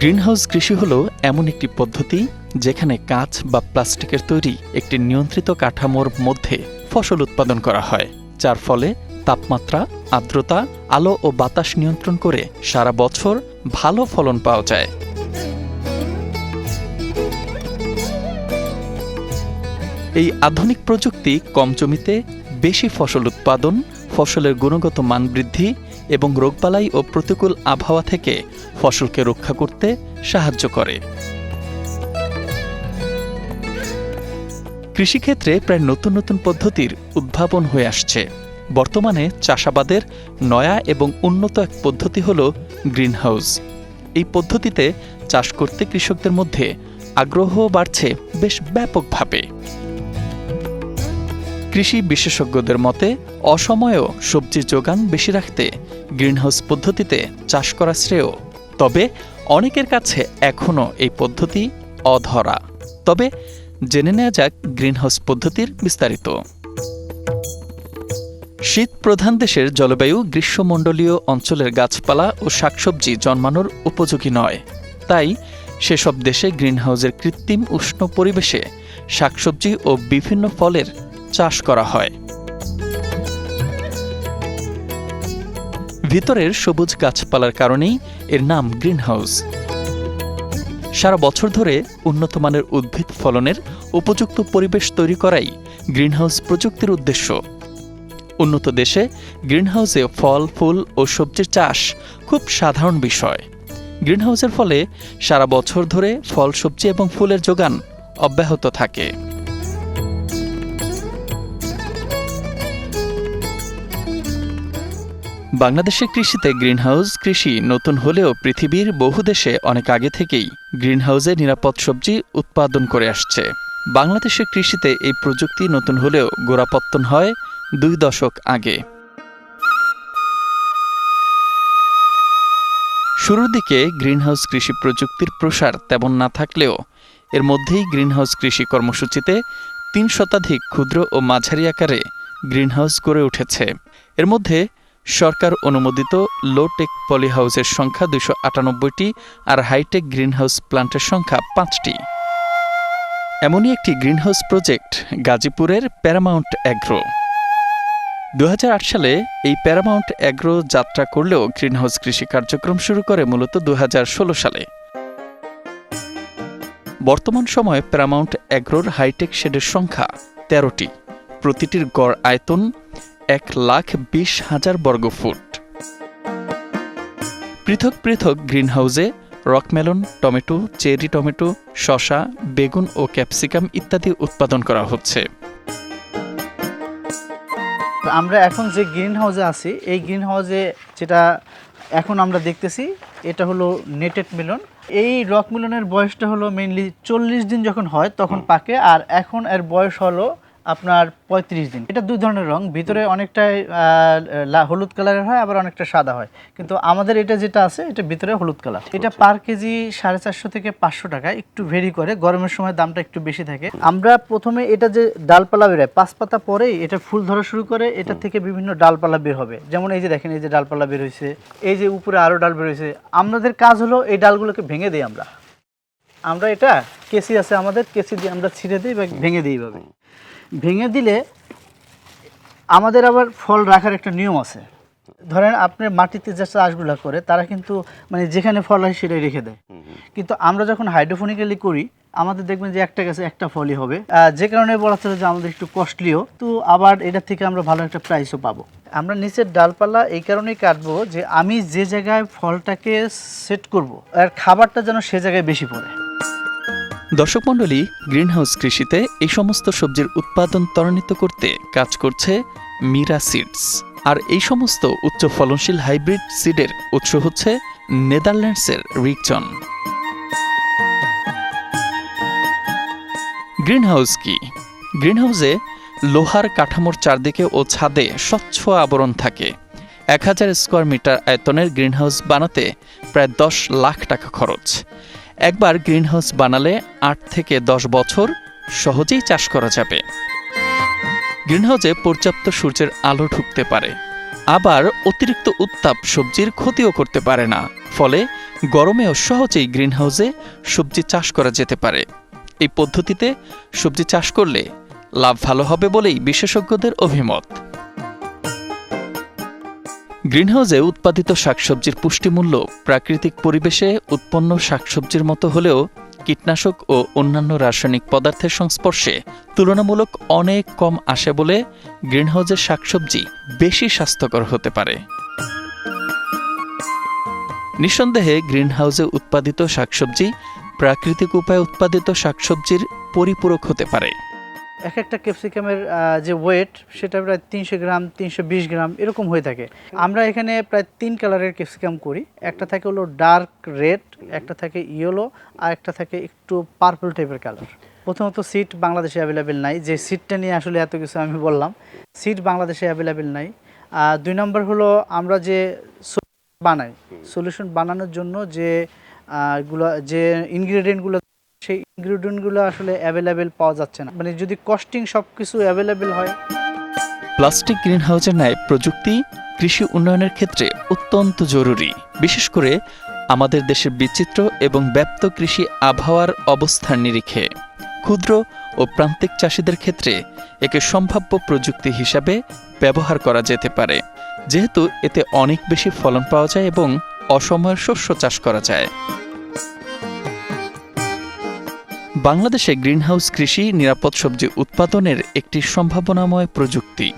Greenhouse কৃষি হল এমন একটি পদ্ধতি যেখানে কাঁচ বা প্লাস্টিকের তৈরি একটি নিয়ন্ত্রিত কাঠামোর মধ্যে ফসল উৎপাদন করা হয়, যার ফলে তাপমাত্রা, আর্দ্রতা, আলো ও বাতাস নিয়ন্ত্রণ করে সারা বছর ভালো ফলন পাওয়া যায়। এই আধুনিক প্রযুক্তি কম জমিতে বেশি ফসল উৎপাদন, ফসলের গুণগত মান বৃদ্ধি এবং রোগবালাই ও প্রতিকূল আবহাওয়া থেকে ফসলকে রক্ষা করতে সাহায্য করে। কৃষিক্ষেত্রে প্রায় নতুন নতুন পদ্ধতির উদ্ভাবন হয়ে আসছে। বর্তমানে চাষাবাদের নয়া এবং উন্নত এক পদ্ধতি হল গ্রিনহাউস। এই পদ্ধতিতে চাষ করতে কৃষকদের মধ্যে আগ্রহ বাড়ছে বেশ ব্যাপকভাবে। কৃষি বিশেষজ্ঞদের মতে, অসময়েও সবজির যোগান বেশি রাখতে গ্রিনহাউস পদ্ধতিতে চাষ করা শ্রেয়। তবে অনেকের কাছে এখনও এই পদ্ধতি অধরা। তবে জেনে নেওয়া যাক গ্রিনহাউস পদ্ধতির বিস্তারিত। শীত প্রধান দেশের জলবায়ু গ্রীষ্মমণ্ডলীয় অঞ্চলের গাছপালা ও শাকসবজি জন্মানোর উপযোগী নয়। তাই সেসব দেশে গ্রিনহাউসের কৃত্রিম উষ্ণ পরিবেশে শাকসবজি ও বিভিন্ন ফলের চাষ করা হয়। ভিতরের সবুজ গাছপালার কারণেই এর নাম গ্রিনহাউস। সারা বছর ধরে উন্নত মানের উদ্ভিদ ফলনের উপযুক্ত পরিবেশ তৈরি করাই গ্রিনহাউস প্রযুক্তির উদ্দেশ্য। উন্নত দেশে গ্রিনহাউসে ফল, ফুল ও সবজির চাষ খুব সাধারণ বিষয়। গ্রিনহাউসের ফলে সারা বছর ধরে ফল, সবজি এবং ফুলের যোগান অব্যাহত থাকে। বাংলাদেশের কৃষিতে গ্রিনহাউস কৃষি নতুন হলেও পৃথিবীর বহু দেশে অনেক আগে থেকেই গ্রিনহাউসে নিরাপদ সবজি উৎপাদন করে আসছে। বাংলাদেশের কৃষিতে এই প্রযুক্তি নতুন হলেও গোড়াপত্তন হয় দুই দশক আগে। শুরুর দিকে গ্রিনহাউস কৃষি প্রযুক্তির প্রসার তেমন না থাকলেও এর মধ্যেই গ্রিনহাউস কৃষি কর্মসূচিতে তিন শতাধিক ক্ষুদ্র ও মাঝারি আকারে গ্রিনহাউস গড়ে উঠেছে। এর মধ্যে সরকার অনুমোদিত লো টেক পলিহাউসের সংখ্যা দুশো আটানব্বইটি আর হাইটেক গ্রিনহাউস প্লান্টের সংখ্যা পাঁচটি। এমনই একটি গ্রিনহাউস প্রজেক্ট গাজীপুরের প্যারামাউন্ট অ্যাগ্রো দু হাজার আট সালে এই প্যারামাউন্ট অ্যাগ্রো যাত্রা করলেও গ্রিনহাউস কৃষি কার্যক্রম শুরু করে মূলত দু হাজার ষোলো সালে। বর্তমান সময়ে প্যারামাউন্ট অ্যাগ্রোর হাইটেক শেডের সংখ্যা তেরোটি। প্রতিটির গড় আয়তন এক লাখ বিশ হাজার বর্গফুট। পৃথক পৃথক গ্রিনহাউসে রকমেলন টমেটো চেরি টমেটো শসা বেগুন ও ক্যাপসিকাম ইত্যাদি উৎপাদন করা হচ্ছে। আমরা এখন যে গ্রিন হাউসে আছি এই গ্রিন হাউসে যেটা এখন আমরা দেখতেছি এটা হলো নেটেড মিলন। এই রক মিলনের বয়সটা হলো মেইনলি চল্লিশ দিন যখন হয় তখন পাকে আর এখন এর বয়স হলো আপনার পঁয়ত্রিশ দিন। এটা দুই ধরনের রং ভিতরে অনেকটাই হলুদ কালারের হয় আবার অনেকটা সাদা হয়। কিন্তু আমাদের এটা যেটা আছে এটা ভিতরে হলুদ কালার এটা পার কেজি সাড়ে চারশো থেকে পাঁচশো টাকা একটু ভেরি করে গরমের সময় দামটা একটু বেশি থাকে। আমরা প্রথমে এটা যে ডালপালা বেরোয় পাঁচ পাতা পরেই এটা ফুল ধরা শুরু করে এটা থেকে বিভিন্ন ডালপালা বের হবে। যেমন এই যে দেখেন এই যে ডালপালা বের হয়েছে এই যে উপরে আরও ডাল বের হয়েছে আমাদের কাজ হলো এই ডালগুলোকে ভেঙে দিই আমরা। আমরা এটা কেসি আছে আমাদের কেসি দিয়ে আমরা ছিঁড়ে দিই বা ভেঙে দিই এইভাবে। ভেঙে দিলে আমাদের আবার ফল রাখার একটা নিয়ম আছে। ধরেন আপনার মাটিতে যে চাষগুলো করে তারা কিন্তু মানে যেখানে ফল হয় সেটাই রেখে দেয়। কিন্তু আমরা যখন হাইড্রোফোনিক্যালি করি আমাদের দেখবেন যে একটা গাছে একটা ফলই হবে। যে কারণে বলা চলে যে আমাদের একটু কস্টলিও। তো আবার এটা থেকে আমরা ভালো একটা প্রাইসও পাবো। আমরা নিচের ডালপালা এই কারণেই কাটবো যে আমি যে জায়গায় ফলটাকে সেট করব আর খাবারটা যেন সে জায়গায় বেশি পড়ে। দর্শক মণ্ডলী, গ্রিনহাউস কৃষিতে এই সমস্ত সবজির উৎপাদন ত্বরান্বিত করতে কাজ করছে মিরা সিডস। আর এই সমস্ত উচ্চ ফলনশীল হাইব্রিড সিডের উৎস হচ্ছে নেদারল্যান্ডসের রিকচন গ্রিনহাউস কি? গ্রিনহাউসে লোহার কাঠামোর চারদিকে ও ছাদে স্বচ্ছ আবরণ থাকে। এক হাজার স্কোয়ার মিটার আয়তনের গ্রিনহাউস বানাতে প্রায় দশ লাখ টাকা খরচ। একবার গ্রিনহাউস বানালে আট থেকে দশ বছর সহজেই চাষ করা যাবে। গ্রিনহাউসে পর্যাপ্ত সূর্যের আলো ঢুকতে পারে। আবার অতিরিক্ত উত্তাপ সবজির ক্ষতিও করতে পারে না। ফলে গরমেও সহজেই গ্রিনহাউসে সবজি চাষ করা যেতে পারে। এই পদ্ধতিতে সবজি চাষ করলে লাভ ভালো হবে বলেই বিশেষজ্ঞদের অভিমত। গ্রিনহাউসে উৎপাদিত শাকসবজির পুষ্টিমূল্য প্রাকৃতিক পরিবেশে উৎপন্ন শাকসবজির মতো হলেও কীটনাশক ও অন্যান্য রাসায়নিক পদার্থের সংস্পর্শে তুলনামূলক অনেক কম আসে বলে গ্রিনহাউসের শাকসবজি বেশি স্বাস্থ্যকর হতে পারে। নিঃসন্দেহে গ্রিনহাউসে উৎপাদিত শাকসবজি প্রাকৃতিক উপায়ে উৎপাদিত শাকসবজির পরিপূরক হতে পারে। এক একটা ক্যাপসিকামের যে ওয়েট সেটা প্রায় তিনশো গ্রাম তিনশো বিশ গ্রাম এরকম হয়ে থাকে। আমরা এখানে প্রায় তিন কালারের ক্যাপসিকাম করি। একটা থাকে হলো ডার্ক রেড একটা থাকে ইয়েলো আর একটা থাকে একটু পার্পল টাইপের কালার। প্রথমত সিট বাংলাদেশে অ্যাভেলেবেল নাই। যে সিটটা নিয়ে আসলে এত কিছু আমি বললাম সিট বাংলাদেশে অ্যাভেলেবেল নাই। আর দুই নম্বর হলো আমরা যে বানাই সলিউশন বানানোর জন্য যে গুলো যে ইনগ্রেডিয়েন্টগুলো সেই ইনগ্রেডিয়েন্টগুলো আসলে অ্যাভেলেবেল পাওয়া যাচ্ছে না। মানে যদি কস্টিং সব কিছু অ্যাভেলেবেল হয়। প্লাস্টিক গ্রিনহাউসের ন্যায় প্রযুক্তি, কৃষি উন্নয়নের ক্ষেত্রে অত্যন্ত জরুরি। বিশেষ করে আমাদের দেশের বিচিত্র এবং ব্যাপ্ত কৃষি আবহাওয়ার অবস্থার নিরিখে। ক্ষুদ্র ও প্রান্তিক চাষিদের ক্ষেত্রে একে সম্ভাব্য প্রযুক্তি হিসাবে ব্যবহার করা যেতে পারে। যেহেতু এতে অনেক বেশি ফলন পাওয়া যায় এবং অসময়ের শস্য চাষ করা যায়। বাংলাদেশে গ্রিনহাউস কৃষি নিরাপদ সবজি উৎপাদনের একটি সম্ভাবনাময় প্রযুক্তি,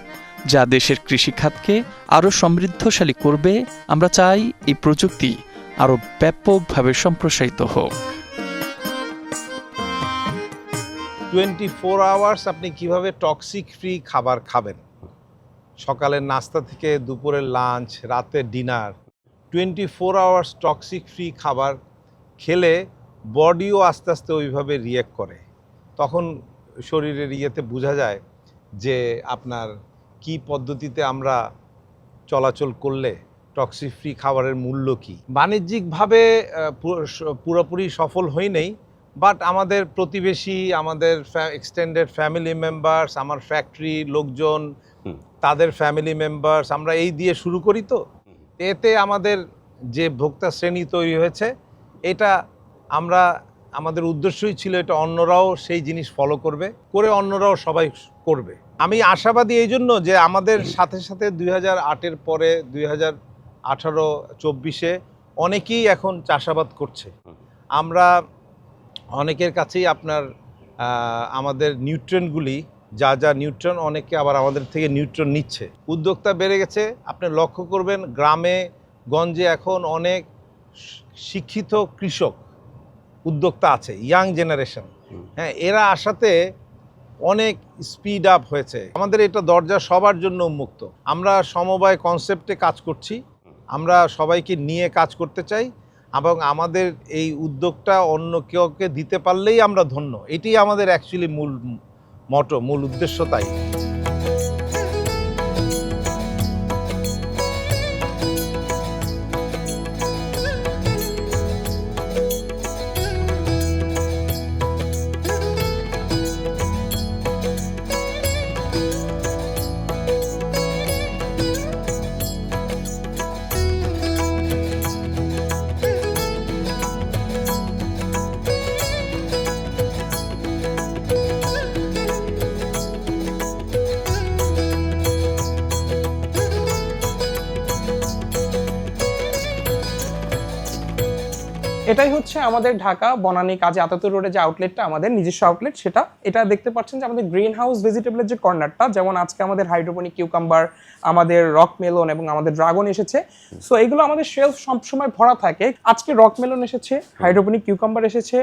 যা দেশের কৃষিখাতকে আরও সমৃদ্ধশালী করবে। আমরা চাই এই প্রযুক্তি আরও ব্যাপকভাবে সম্প্রসারিত হোক। টোয়েন্টি ফোর আওয়ার্স আপনি কীভাবে টক্সিক ফ্রি খাবার খাবেন? সকালের নাস্তা থেকে দুপুরের লাঞ্চ রাতের dinner. Twenty four hours toxic free খাবার খেলে বডিও আস্তে আস্তে ওইভাবে রিয়েক্ট করে। তখন শরীরের ইয়েতে বোঝা যায় যে আপনার কি পদ্ধতিতে আমরা চলাচল করলে টক্সিক ফ্রি খাবারের মূল্য কি। বাণিজ্যিকভাবে পুরোপুরি সফল হই নেই বাট আমাদের প্রতিবেশী আমাদের এক্সটেন্ডেড ফ্যামিলি মেম্বার্স আমার ফ্যাক্টরি লোকজন তাদের ফ্যামিলি মেম্বার্স আমরা এই দিয়ে শুরু করি তো। এতে আমাদের যে ভোক্তা শ্রেণি তৈরি হয়েছে এটা আমরা, আমাদের উদ্দেশ্যই ছিল এটা অন্যরাও সেই জিনিস ফলো করবে, করে অন্যরাও সবাই করবে। আমি আশাবাদী এই জন্য যে আমাদের সাথে সাথে দুই হাজার আটের পরে দুই হাজার আঠারো চব্বিশে অনেকেই এখন চাষাবাদ করছে। আমরা অনেকের কাছেই আপনার আমাদের নিউট্রনগুলি, যা যা নিউট্রন, অনেকে আবার আমাদের থেকে নিউট্রন নিচ্ছে। উদ্যোক্তা বেড়ে গেছে, আপনি লক্ষ্য করবেন, গ্রামে গঞ্জে এখন অনেক শিক্ষিত কৃষক উদ্যোক্তা আছে ইয়াং জেনারেশন হ্যাঁ এরা আসাতে অনেক স্পিড আপ হয়েছে। আমাদের এটা দরজা সবার জন্য উন্মুক্ত। আমরা সমবায় কনসেপ্টে কাজ করছি। আমরা সবাইকে নিয়ে কাজ করতে চাই এবং আমাদের এই উদ্যোগটা অন্য কেউকে দিতে পারলেই আমরা ধন্য। এটি আমাদের অ্যাকচুয়ালি মূল মটো মূল উদ্দেশ্য তাই। এটাই হচ্ছে আমাদের ঢাকা, বনানী, কাজী আতাতুর রোডে যে আউটলেটটা আমাদের নিজস্ব আউটলেট সেটা এটা দেখতে পাচ্ছেন যে আমাদের গ্রিন হাউস ভেজিটেবলের যে কর্নারটা যেমন আজকে আমাদের হাইড্রোপনিক কিউকাম্বার আমাদের রক মেলন এবং আমাদের ড্রাগন এসেছে। সো এগুলো আমাদের সেলফ সবসময় ভরা থাকে। আজকে রক মেলন এসেছে হাইড্রোপনিক কিউকাম্বার এসেছে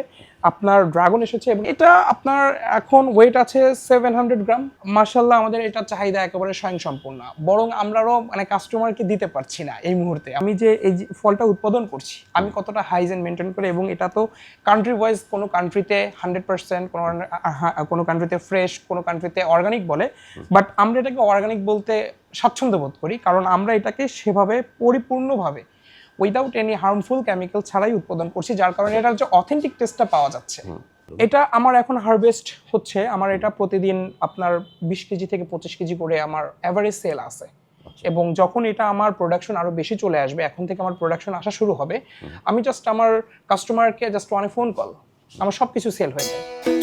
আপনার ড্রাগন এসেছে এবং এটা আপনার এখন ওয়েট আছে সেভেন হান্ড্রেড গ্রাম মার্শাল্লাহ আমাদের এটা চাহিদা একেবারে স্বয়ংসম্পূর্ণ। বরং আমরাও মানে কাস্টমারকে দিতে পারছি না এই মুহূর্তে। আমি যে এই ফলটা উৎপাদন করছি, আমি কতটা হাইজেন মেনটেন করে এবং এটা তো কান্ট্রি ওয়াইজ কোনো কান্ট্রিতে হান্ড্রেড পার্সেন্ট কোনো কোনো কান্ট্রিতে ফ্রেশ কোনো কান্ট্রিতে অর্গানিক বলে। বাট আমরা এটাকে অর্গানিক বলতে স্বাচ্ছন্দ্য বোধ করি, কারণ আমরা এটাকে সেভাবে পরিপূর্ণভাবে উইদাউট এনি হার্মফুল কেমিক্যাল ছাড়াই উৎপাদন করছি যার কারণে এটার যে অথেন্টিক টেস্টটা পাওয়া যাচ্ছে। এটা আমার এখন হারভেস্ট হচ্ছে আমার এটা প্রতিদিন আপনার বিশ কেজি থেকে পঁচিশ কেজি করে আমার অ্যাভারেজ সেল আছে। এবং যখন এটা আমার প্রোডাকশন আরও বেশি চলে আসবে এখন থেকে আমার প্রোডাকশন আসা শুরু হবে আমি জাস্ট আমার কাস্টমারকে জাস্ট ওয়ানে ফোন কল আমার সব কিছু সেল হয়ে যায়।